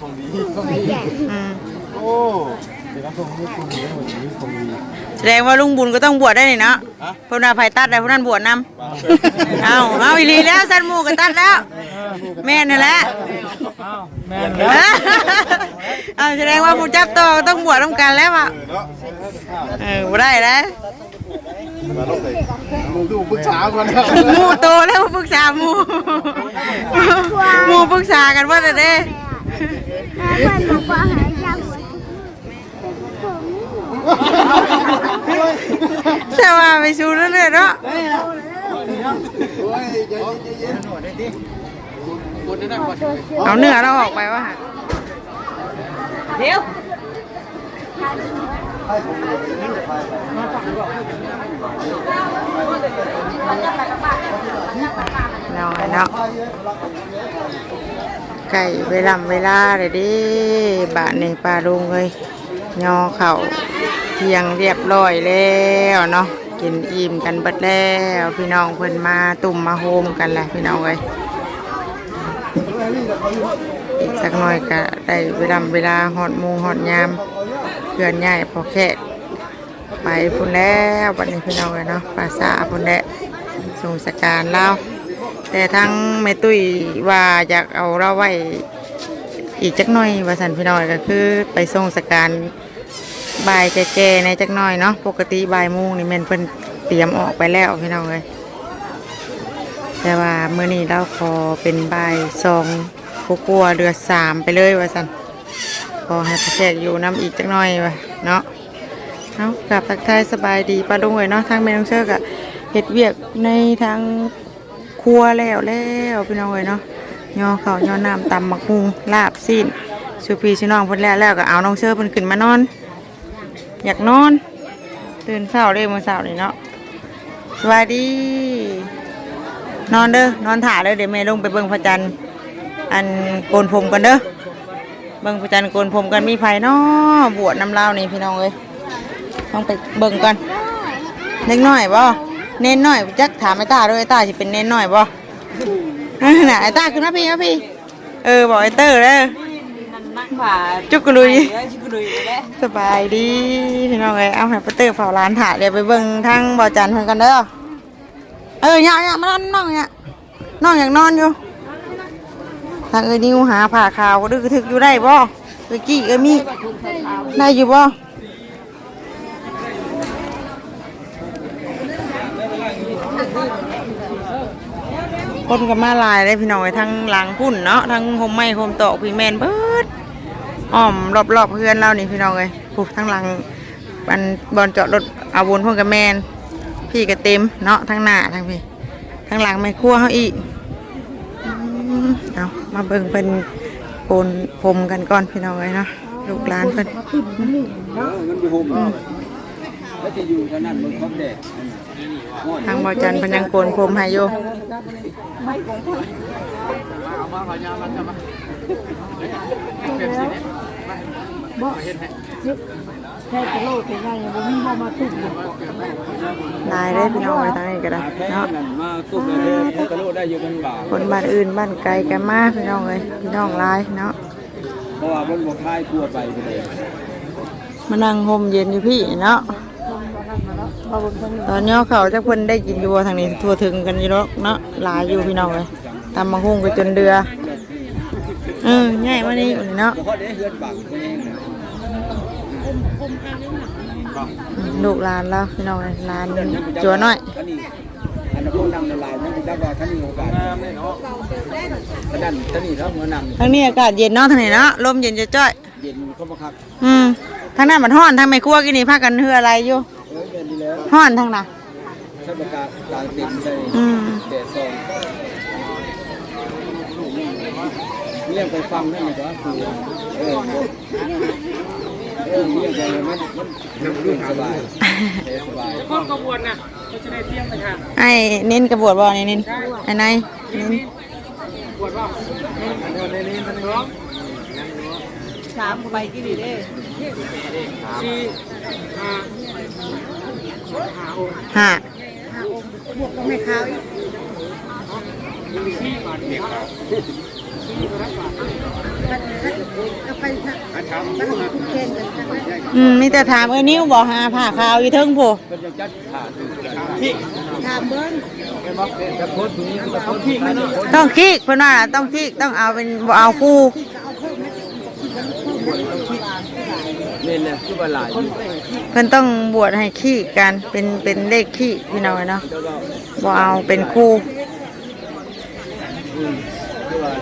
ของดีอืมโอ้เดี๋ยวเราส่งให้คุณดีหมดนี้ของดี แสดงว่าลุงบุญก็ต้องบวชได้นี่เนาะฮะ เพราะว่าไผตัดได้เพราะนั้นบวชนำเอาเอาอีหลีแล้วสันหมูก็ตัดแล้ว แม่นี่แหละแม่นเออเอาแสดงว่าผู้จับตัวก็ต้องบวชต้องกันแล้วอะเนาะเออบ่ได้แล้วมาลงเลยมึงดูปรึกษาก่อนนะหมูโตแล้วปรึกษาหมูหมูปรึกษากันว่าแต่เด้ เพื่อนบอกว่าหายากหัวผมใช่ว่าไปสู้เรื่อยๆเนาะโอ้ยใจเย็นใจเย็นเอาเนื้อเราออกไปว่าเดี๋ยวเราไงเนาะ ไก่เวลาเวลาเลยดิบะในปลาลุงเลยยอเข่าเทียงเรียบร้อยแล้วเนาะกินอิ่มกันเบิดแล้วพี่น้องเพิ่นมาตุ่มมาโฮมกันแหละพี่น้องเลยอีกสักหน่อยก็ได้เวลาเวลาหอดมูหอดยามเพื่อนใหญ่พอแค่ไปพุ่นแล้ววันนี้พี่น้องเลยเนาะภาษาพุ่นแล้วส่งสการเล่า แต่ทั้งแม่ตุ้ยว่าอยากเอาเราไว้อีกจักหน่อยว่าสันพี่น้องก็คือ ไปส่งสการบ่ายแก่ๆในจักหน่อยเนาะปกติบ่ายโมงนี่แม่นเพิ่นเตรียมออกไปแล้วพี่น้องเลยแต่ว่าเมื่อนี้เราขอเป็นใบายซองกลัวเรือสามไปเลยว่าสันขอให้พระแจกอยู่น้ำอีกจักหน่อยวะเนาะเอากลับทักทายสบายดีป้าลุงเลยเนาะทางแม่น้องเชิกอะเห็ดเวียกในทาง ครัวแล้วแล้วพี่น้องเลยเนาะย่อเขาย่อน้ำตำมักฮุงลาบสิ้นชูพีชูน้องเพิ่นแล้วแล้วก็เอาน้องเชิกเพิ่นขึ้นมานอน อยากนอน ตื่นเช้าเลยมื้อเช้านี่เนาะสวัสดี นอนเด้อนอนถ่าเลยเดี๋ยวแม่ลงไปเบิ่งพระจันทร์อันโกนผมกันเด้อเบิ่งพระจันทร์โกนผมกันมีไผเนาะบวชน้ำเลานี่พี่น้องเอ้ยต้องไปเบิ่งกันเล็กน้อยบ่ เน้นน้อยจักถามไอ้ตาด้วยไอ้ตาสิเป็นเน้นน้อยบ่นั่นน่ะไอ้ตาขึ้นมาพี่มาพี่ เออบอกไอ้เตอร์เด้อจุกกะลุยสบายดีพี่น้องเอ้ยเอาให้ป้าเตอร์เฝ้าร้านถ่าเดี๋ยวไปเบิ่งทางบ่อจันทร์เพิ่นกันเด้อเออเนี่ยเนี่ยมานอนนอนเนี่ยนอนอย่างนอนอยู่ทางเอ้ยนิวหาผ่าขาวก็ดึกกระทึกอยู่ได้บ่เอ้ยกี้เอ้ยมีได้อยู่บ่ คนก็มาลายเลยพี่น้องทั้งหลังพุ่นเนาะทั้งโฮมไม้โฮมโตพี่แมนเบิดอ้อมรอบๆเพื่อนเรานี่พี่น้องเลยผูกทั้งหลังมันบอลจอดรถเอาวนพวกกับแมนพี่ก็เต็มเนาะทั้งหน้าทั้งพี่ทั้งหลังไม่ครัวเขาอีกเอามาเบิ่งเป็นโกนผมกันก่อนพี่น้องเลยเนาะลูกหลานเพิ่นมัน แล้วจะอยู่เท่านั้นมันครบแดดทางบอจันเพิ่นยังโกนผมให้อยู่แค่จะโลดถึงไงบ่มีบ่มาตุ่มลายได้พี่น้องเลยทางนี้ก็ได้แพ้เนาะนั่นมาตุ้มเลยพกระโลได้อยู่เป็นบาทคนบ้านอื่นบ้านไกลกันมากพี่น้องเลยพี่น้องหลายเนาะเพราะว่ามันบ่คลายกลัวไปไปเลยมานั่งห่มเย็นอยู่พี่เนาะ ตอนนี้เขาจะเพิ่นได้กินอยู่ทางนี้ทั่วถึงกันอยู่เนาะเนาะหลายอยู่พี่น้องเลยตำมะฮุ่งไปจนเดือเออง่ายมานี่อยู่นี่เนาะเพราะได้เนาะลูกหลานแล้วพี่น้องเลยหลานจัวน้อยทานี่อันนั้นพวกนำในลายทั้งนี้อากาศเย็นเนาะทางนี้เนาะลมเย็นจะจ้อยเย็นเขาบังคับอืมทางนั้นมันห้อนทางไม่ครัวกินนี่พากันเฮืออะไรอยู่ นดีแล้วห้อนทางน่ะใช้ประกาศกลางเต็มใส่อืมแดดซองเรียกไปฟังได้ไหมจ๊ะคือเออเออเรียกไปมันมันมันสบายสบายข้อกระบวนน่ะเขาจะได้เตรียมไปทางไอ้เน้นกระบวดบ่นี่เน้นไอ้นายเน้นบวชว่าในนี้มันร้องสามใบกี่ดีเด้สี่ห้า ห้าองค์ห้าบวกกับแม่ค้าอีกสี่บาทเดียวสี่บาทบาทไปทางบ้านคุณเคนกันจังเลยอืมมีแต่ถามเออนิ้วบอกหาผ้าขาวอยู่เทิงผู้เป็นยังจัดขาดที่ถามเบิ้งเป็นว่าเป็นกระโพดนี้กระโพดที่ไม่ได้ต้องคิกเพิ่นว่าน่ะต้องคิกต้องเอาเป็นบ่เอาคู่ เนี่ยเนี่ยคือว่าหลายอยู่เพิ่นต้องบวชให้ขี้กันเป็นเป็นเลขขี้พี่น้อยเนาะแล้วก็บ่เอาเป็นคู่อืมคือว่า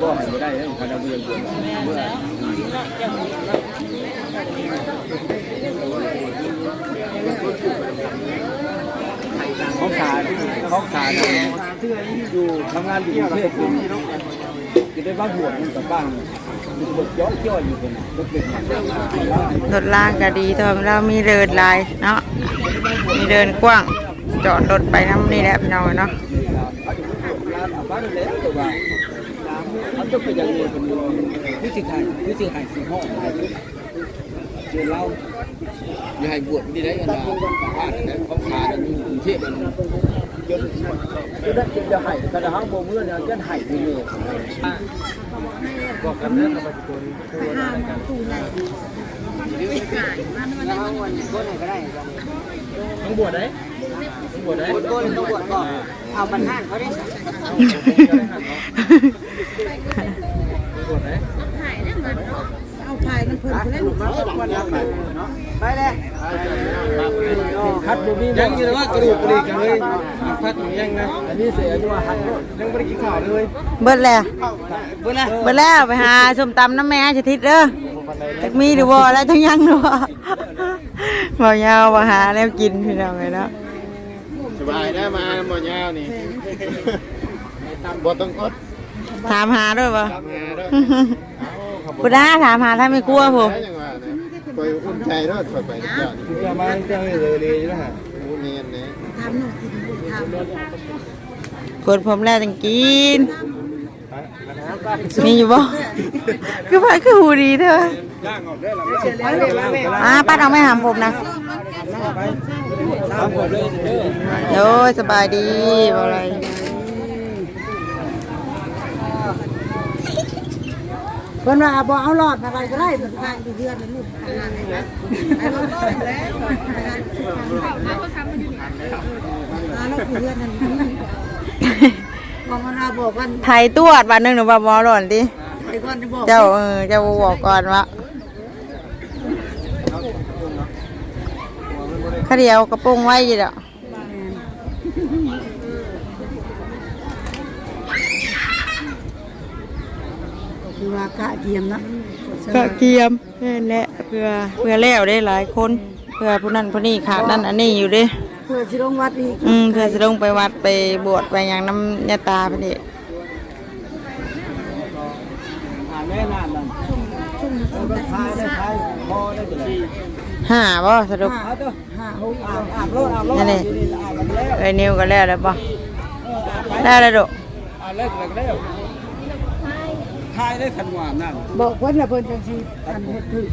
บ่ให้บ่ได้เรื่องการดำเนินการเมื่อห้องขาห้องขาอยู่ทำงานอยู่กรุงเทพอยู่ จะได้บ้านหัวมันกับบ้านมีบทย้อนย่ออยู่คนก็เป็นรถล่างก็ดีเทอมเรามีเดินหลายเนาะมีเดินกว้างจอดรถไปน้ำนี่แหละพี่น้อยเนาะร้านอาบ้านแล้วแต่ว่าเขาจะเป็นอย่างนี้เป็นวิธีการวิธีการสีห้องอะไรเจอเราอย่าให้บวชดีได้กันนะบ้านแต่เขาขาดอยู่กรุงเทพมัน จนจนได้จนจะให้กระหังโมเมื่อเนี่ยจะให้ดีเลยบอกกันนะกับปัจจุบันคืออะไรกันต้องบวชได้ต้องบวชได้บวชก้นต้องบวชก่อนเอาบรรทัดเขาได้บวชได้เอาถ่ายมันเพิ่นไปเล่นไปเลยคัดบุมียังยู่ว่ากระดูกกระดิกกันเลย คัดยังนะอันนี้เสียด้วยหัดยังไม่ได้กินข้าวเลยเบิดแล้วเบื่อละเบิดแล้วไปหาส้มตำน้ำแม่จะทิศเด้อจักมีหรือบ่แล้วจังยังหรือบ่บ่ยาวบ่หาแล้วกินพี่น้องเลยเนาะสบายได้มาหมดยาวนี่บ่ต้องกดถามหาด้วยบ่ทำงานด้วยกูได้ถามหาถ้าไม่กลัวผมได้ยังว่านะคอยอุ่นใจด้วยคอยไปยอดคุณจะมาเจ้าเลยเลยนะฮะมูเนียนเนี่ยทำหนู กินบุญทำกดผมแล้วจังกิน มีอยู่บ่คือว่าคือหูดีเถอะย่างออกได้หรออ่าป้าเอาไม่ถามผมนะทำหมดเลยเด้อโอ้ยสบายดีบ่อะไร พิ่นว่าบ่เอาหลอดอะไรก็ได้มันทางที่เดือนนี่ลูกไอ้รถรอดแล้วอ่าแล้วที่เดือนนั้นบอกมันเอาบอกกันไทยตรวจวันหนึงหนูว่าหมอหลอนติไอ้ก่อนจะบอกเจ้าเออเจ้าบอกก่อนว่าข้าเดียวกระโปรงไว้อยู่แล้ว ว่ากะเทียมนะก็เกียมแค่นั้นแหละเพื่อเพื่อแล้วได้หลายคน เพื่อผู้นั้นผู้นี้ขาดนั่นอันนี้อยู่เด้เพื่อสิลงวัดอีกอืมเพื่อจะลงไปวัดไปบวชไปอย่างน้ำยาตาพอดีอ่านแม่นานนั่นทายได้ทายพอได้เลยห้าบ่สรุปเอาเด้อห้าหกอ่านอ่านรถอ่านรถนั่นนี่อ่านแล้วไอ้นิวก็แล้วแล้วบ่ได้แล้วดอกอ่านแล้วแล้ว ทายได้ขันหวานนั่นบอกเพิ่นน่ะเพิ่นจังสิอันเฮ็ดคือ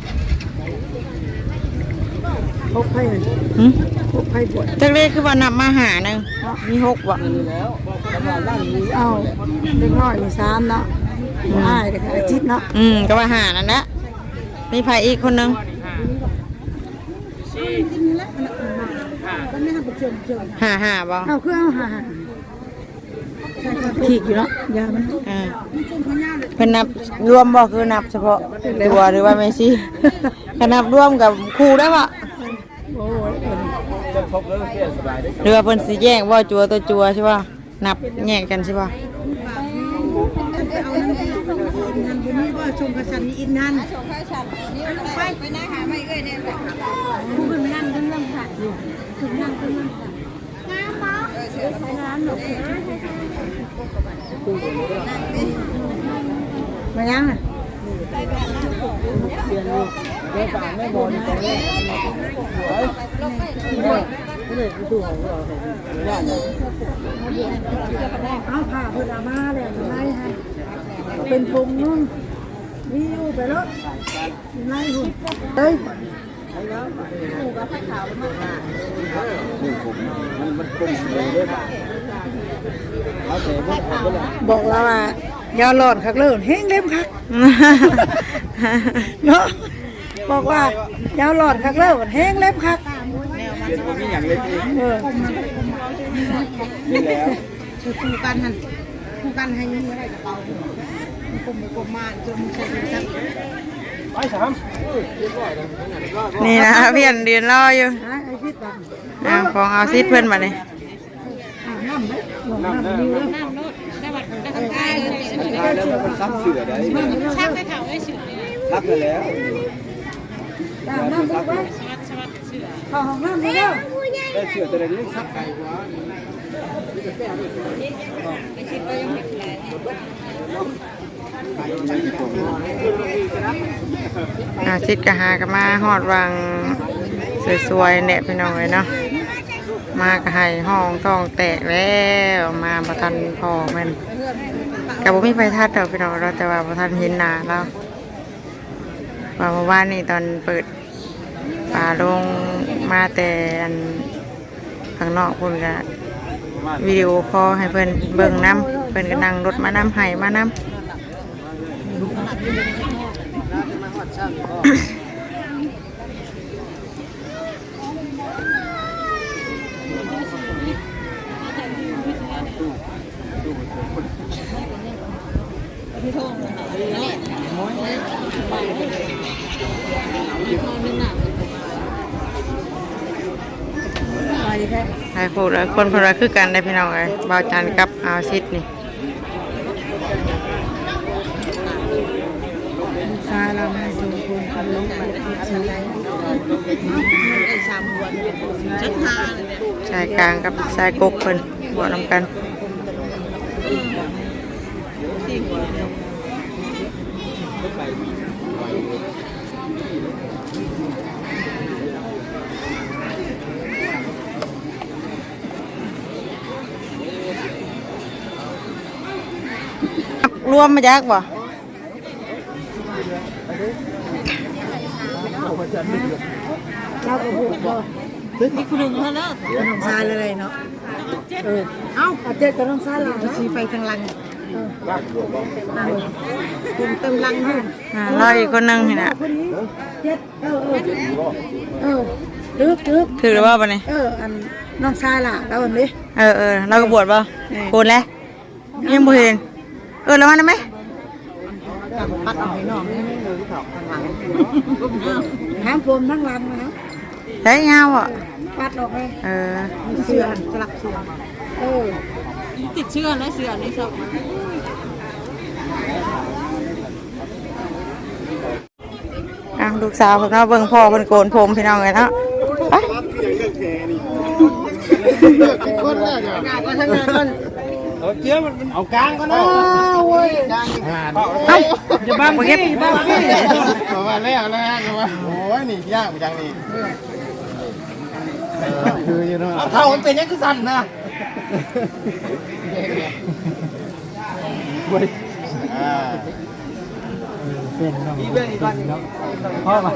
พกไผหึพกไผบวชจักเลขคือว่านับมาหาหนึงมีหกบ่แล้วขันหวานนั่นมีเอาเล็กน้อยมีสามเนาะอ้ายเด็กอาทิตย์เนาะอืมก็ว่าหานั่นแหละมีไผอีกคนหนึงก็ไม่ทำประชุมเชิญห้าห้าบ่เอาเครื่องเอาหา ขีดอยู่เนาะยามันอ่าเพิ่นนับรวมบ่คือนับเฉพาะตัวหรือว่าไม่สิก็นับรวมกับครูได้บ่โอ้ยจะครบแล้วเสียสบายได้หรือว่าเพิ่นสิแยกว่าจัวตัวจัวใช่ป่ะนับแยกกันใช่ป่ะเอานั่นไปนั่นบุญนี่ว่าชมกระสันอินนั่นชมกระสันไปไปนะหาไม่เอ้ยเนี่ยผู้เป็นนั่นเรื่องค่ะถึงนั่นเรื่องค่ะ น้ำมั้งน้ำหนูมายังอะแม่ฝากแม่บอลตรงนี้เฮ้ยนี่คือตัวของเราเนี่ยเนี่ยเอาผ่าเพื่อนมาเลยไล่ให้เป็นพงนุ่นวิวไปรถไล่หุ่นเฮ้ย นี่ผมมันมันปุ่มเลยด้วยป่ะเอาแต่พวกผมก็เลยบอกแล้วว่ายาหลอดคักเลิศเฮงเล็มคักเนาะบอกว่ายาหลอดคักเลิศเฮงเล็มคักเรียนว่ามีอย่างเล็กเออนี่แล้วคือคู่กันหันคู่กันให้มีอะไรกระเป๋ามันกลมไปกลมมาจนมันใส่เป็นซักไปสาม นี่นะเพี่อนเดือนรออยู่ฮะไอ้พิษบ้างอ่าของเอาซิดเพื่อนมาเลยอาบน้ำไหมหลงน้ำมีเลยน้ำรถได้บัตรได้บัตรได้เลยทายแล้วมันซักเสือได้ชักได้เถ่าได้ฉุดซักไปแล้วอาบน้ำไปเข้าห้องน้ำไปแล้วได้เสือแต่ล อาซิดกะหากะมาฮอดวังสวยๆเนี่ยพี่น้องเลยเนาะมากะให้ห้องท้องแตกแล้วมาบ่ทันพอม่นกะบ่มีไฟทัดดอกพี่น้องเราแต่ว่าบ่ทันเห็นหนาเราว่าเมื่อวานนี้ตอนเปิดป่าลงมาแต่อันข้างนอกพุ่นก็วิดีโอคอให้เพิ่อนเบิ่งนํเพิ่อนก็นั่งรถมานํให้มานํห ลายคนหลาคนคนละคือกันได้พี่น้องเลยบาวจันกับอาซิดนี่ ซาเรามาสู่คนขับรถไปที่ไหนไอ้สามวัน ชักทาชายกลางกับชายกกเพิ่นบวนำกันรวมมาจากบ่ เราก็พูดว่า นี่คุณลุงเขาเลิกน้องซาเลยเนาะเออเอ้าอาเจ็ดกับน้องซาหลังชี้ไปทางลังคุณเต็มลังอยู่อ่ารออีกคนหนึงนี่นะคนนี้เจ็ดเออเออเออตึกตึกถือหรือว่าปะนี่เอออันน้องซาล่ะแล้วอันนี้เออเออเราก็บวชป่ะโกนแล้วยังบ่เห็นเออแล้วมันได้ไหมปัดออกให้น้องน้ำผมทั้งลังนะ ได้ยาวอะปัดออกให้เออเสือสลับเสือเออติดเชื้อแล้วเสือนี่ชอบอะลูกสาวเพิ่นเนาะเบิ่งพ่อเพิ่นโกนผมพี่น้องเลยเนาะไปคนแรกอะก็ทั้งนั้นเอาเจี๊ยบมันเอากลางก็ได้เว้ยกลางหานเอ้าอย่าบังเก็บบอกว่าแล้วแล้วก็ว่าโอ้ยนี่ยากจังนี่ คืออยู่เนาะเอาเท่ามันเป็นยังคือสั่นนะเว้ยอ่านี่เรื่องอีกวันนึงพ่อมา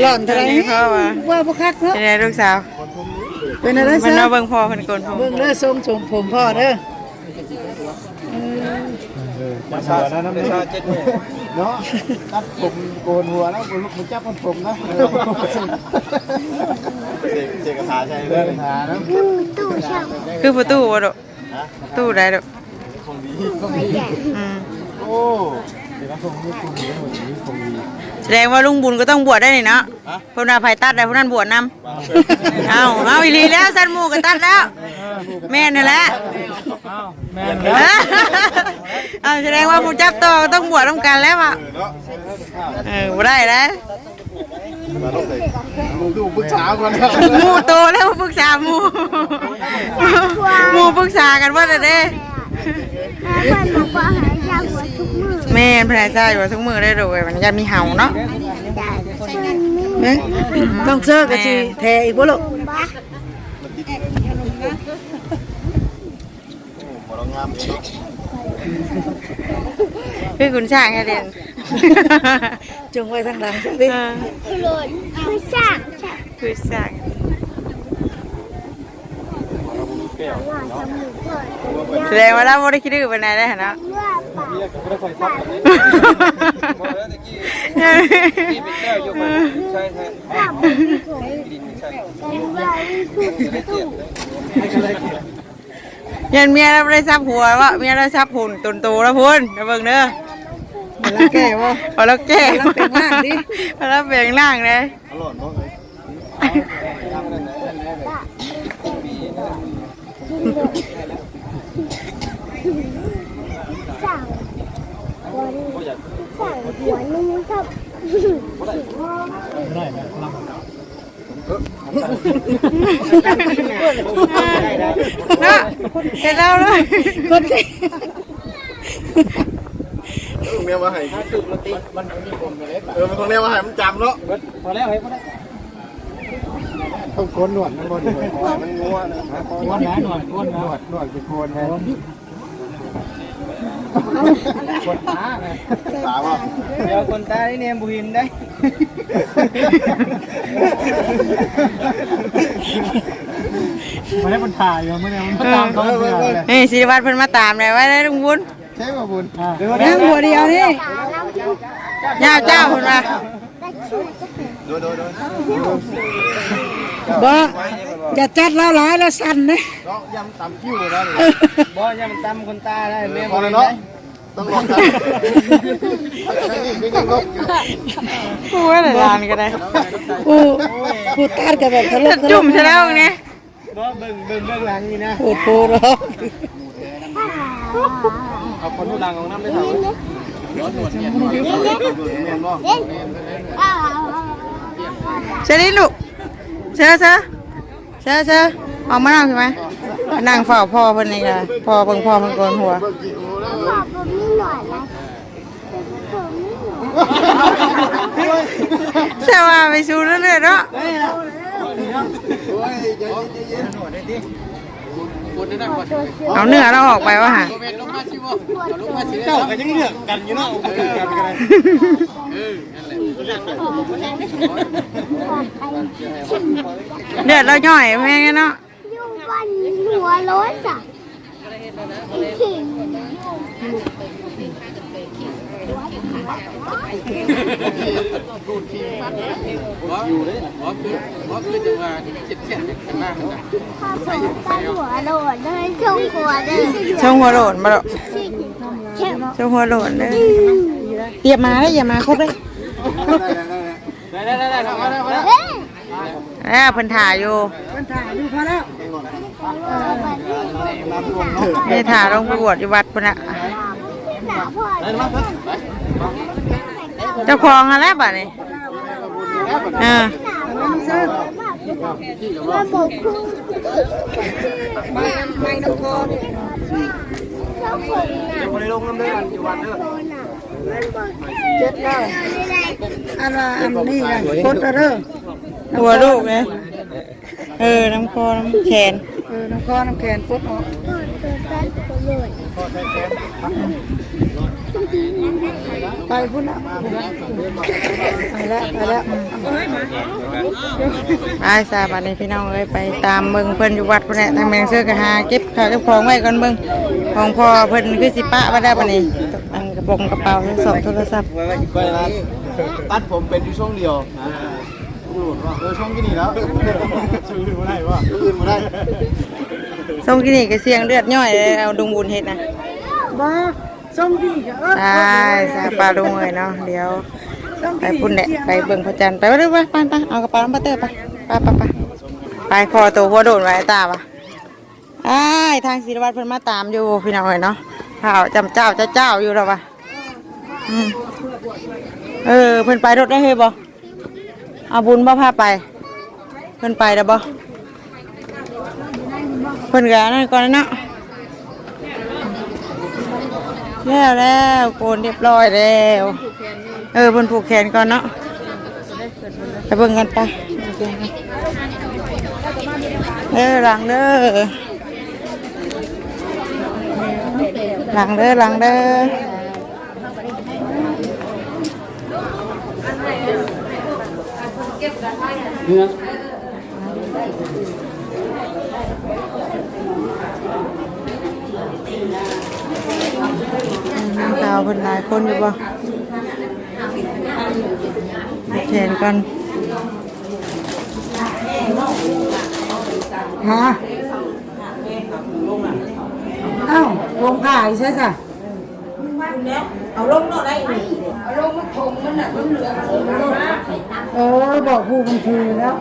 หล่อนเท่าไหรนี่พ่อว่าว่าบุคักเนาะเป็นไงลูกสาว เป็นอะไรมันซะเนาะเบิ่งพ่อเพิ่นโกนผมเบิ่งเด้อทรงชมผมพ่อเด้อมาชาแล้วน้ำชาเจ็ดเนี่ย เนาะตัดผมโกนหัวแล้วมันจับมันผมนะเจกถาใช่เลยถานะคือประตูบ่ดอกตู้ได้ดอกคงดีอืมโอ้เดี๋ยวนะคงดีคงดีคงดีคงดีแส ดงว่าลุงบุญก็ต้องบวชได้นี่เนาะเพิ่นว่าไผตัดได้เพิ่นนั้นบวชนำเอาเอาอีหลีแล้วสันหมูกันตัดแล้ว แม่นี่แหละเอาแสดงว่าผู้จับต่อก็ต้องบวชต้องกันแล้วอะเนาะเออบ่ได้แล้วมาลงเลยมึงดูปรึกษาก่อนนะหมูโตแล้วปรึกษาหมูหมูปรึกษากันว่าจะได้ เพื่อนบอกว่าหายาหัวทุกมือแม่นพนายซ่าอยู่ว่าทุกมือได้ดูมันยันมีเห่าเนาะเอ้ยต้องเสื้อกับสิแทอีกบ่ลูกบ้าหัวเรางามเนาะคือคุณช่างให้เรียนจงไว้ทางหลังจังดิเออคือหล่นไม่สร้างคือช่าง หน่อยจมูกเปิด แสดงว่าเราบ่ได้คิดดื้อไปไหนได้หั่นเนาะเลือดปากนี่ก็ไม่ได้คอยซับเลยบ่แล้วตะกี้นี่เป็นแก้วอยู่มันใช่ใช่ข้าวมันที่ผมดินใช่เป็นเวลาที่ทุกตู้ยันเมียเราบ่ได้ซับหัวว่าเมียเราซับหุ่นตุนตูแล้วพุ่นเดี๋ยวเบิ่งเด้อแล้วแก่ว่าพอเราแก้เราแปลงร่างดิพอเราแปลงร่างเลยอร่อยมากเลย สั่งวันสั่งหัวนึงครับเนาะเห็นเราเลยคนที่เมียมาให้มันมีคนเล็กเออเป็นคนเรียกว่าให้มันจำเนาะพอแล้วเฮ้ยพอแล้ว ต้องโกนหนวดมันโกนหนวดมันงัวนะก้นนะหน่อยก้นนะหนวดหนวดคือโคนไงคนตาไงตาว่าเดี๋ยวคนตาได้เนมบุหินได้มันได้มันถ่ายอยู่มันเนี่ยมันตามเขาเพื่อนเลยนี่ศิริวัตรเพิ่นมาตามเลยว่าได้ลุงบุญใช่ป่ะบุญนั่งหัวเดียวนี่ย่าเจ้าเพิ่นมาดูดูดู บ่อย่าจัดเราหลายแล้วสั่นนะเนาะยำตำคิ้วเลยนะบ่ยังมันตำคนตาได้เนมพอบุแล้หิวนเนาะได้ต้องลองกันนี่นี่ก็งกพูดอะไรานก็ได้ผู้ผู้ตัดกันแบบทะลุจะจุ่มใช่แล้วเนี่ยบ่เบิ่งเบิ่งเบิ่งหลังนี่นะโอ้โหเราเอาคนผู้หลังของน้ำได้เท่าเชลิลูก เชื่อเชื่อเชื่อเชื่อออกมานั่งใช่ไหมนั่งเฝ้าพ่อเพิ่นนี่ค่ะพ่อเพิ่งพ่อเพิ่งโกนหัวบอกผมนี่หน่อยนะเชื่อว่าไปชูเรื่อยๆเนาะ เอาเนื้อเราออกไปวะฮะเจ้าก็ยังเลือกกันอยู่เนาะกันกันเดือดเราย่อยแม่งเนาะอยู่บนหัวรถอะขิง อยู่เลยบ่คือบ่คือจังว่าเจ็บแขนกันมากนะข้าวผมตั้งหัวโดดเลยชงหัวเลยช่วงหัวโหลนมาหรอกเข็มช่วงหัวโหลนเลยเหยียบมาเลยเหยียบมาครบเลยได้ได้ได้ได้มาแล้วมาแล้วเฮ้ยแล้วเพิ่นถ่ายอยู่มันถ่ายดูพอแล้ว นี่ถ่ายลงไปบวชอยู่วัดพุ่นน่ะหนาพ่อเจ้าของอะไรบ้านี่เออมันบอกคือไม่น้ำคอเจ้าของน่ะบ่ได้ลงน้ำเด้ออยู่วันเด้อเจ็ดแล้วอันว่าอันนี้กันคนตะเด้อหัวลูกเลยเออ น้ำคอน้ำแขน เออน้ำคอน้ำแขนปดออกตัวแป้นตัวเลยไปพุ่นละไปแล้วไปแล้วไปสาบัดนี้พี่น้องเอ้ยไปตามเบิ่งเพิ่นอยู่วัดพุ่นแหละทางแมงเสื้อกะหาเก็บข้าวเก็บของไว้ก่อนเบิ่งของพ่อเพิ่นคือสิปะมาได้บัดนี้อันกระโปรงกระเป๋าโทรศัพท์โทรศัพท์ไปร้านตัดผมเป็นอยู่ช่วงเดียว เออช่วงที่นี่แล้วช่วงอื่นมาได้วะช่วงอื่นมาได้ส่งกินนี่ก็เสียงเลือดย่อยเลยเอาดุงบุญเฮ็ดนะบ้าส่งดีก็เออใช่สาปลาดุงเลยเนาะเดี๋ยวไปพุ่นแหละไปเบิ่งพระจันทร์ไปว่าเด้อไปไปเอากระเป๋าน้ำปัตเตอร์ไปไปไปไปไปคอตัวหัวโดนไว้ตาปะไอ้ายทางศิริวัตรเพิ่นมาตามอยู่พี่น้องเอ้ยเนาะข่าวจำเจ้าเจ้าเจ้าอยู่แล้วปะอืมเออเพิ่นไปรถได้เฮ้ยบ่ เอาบุญบ่พาไป เพิ่นไปแล้วบ่เพิ่นก็อันนั่นก่อนนะแล้วแล้วโกนเรียบร้อยแล้ว เออเพิ่นผูกแขนก่อนเนาะไปเบิ่งกันไปเออหลังเด้อหลังเด้อหลังเด้อ nữa tàu bên lại con được không? Chèn con. Hả? Áo à, gồm cải lông nó เอาลงหน่อยได้ ขนกันฮะเอ้าลงขายใช่จ้ะเอาลงเนาะได้นี่เอาลงมันทงมันน่ะมันเหลือเออบอกผู้บัญชีแล้ว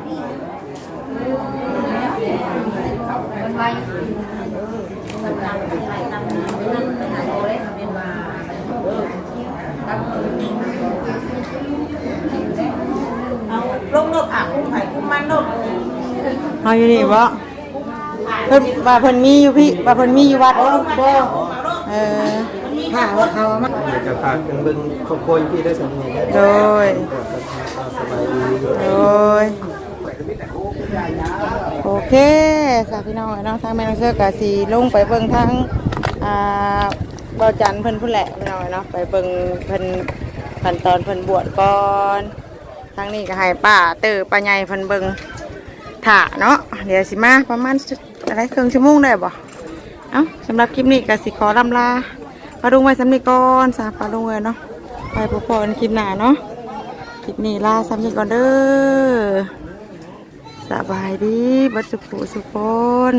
ลงรถอะคุ้มไผ่คุ้มมันรถเอาอยู่นี่บ่เพิ่นว่าเพิ่นมีอยู่พี่ว่าเพิ่นมีอยู่วัดบ่เออ ถ้าว่าเขามาอยากจะพากันเบิ่งครอบครัวพี่ได้สมบูรณ์โดยสบายดีโดยโอเคสาพี่น้องเนาะทางแม่น้องเสือกะสีลงไปเบิ่งทางอ่าเบาจันเพิ่นพุ่นแหละพี่น้องเนาะไปเบิ่งเพิ่นขั้นตอนเพิ่นบวชก่อนทางนี้ก็ให้ป้าเตอป้าใหญ่เพิ่นเบิ่งถ่าเนาะเดี๋ยวสิมาประมาณอะไรครึ่งชั่วโมงได้บ่เอ้าสำหรับคลิปนี้ก็สิขอลำลา ปลาดุงไว้สำนีก่อนสาปลาดุงเลยเนาะไปพบกันคลิปหน้าเนาะคลิปนี้ลาซ้ำนี้ก่อนเด้อสบายดีบัดสุขสุขคน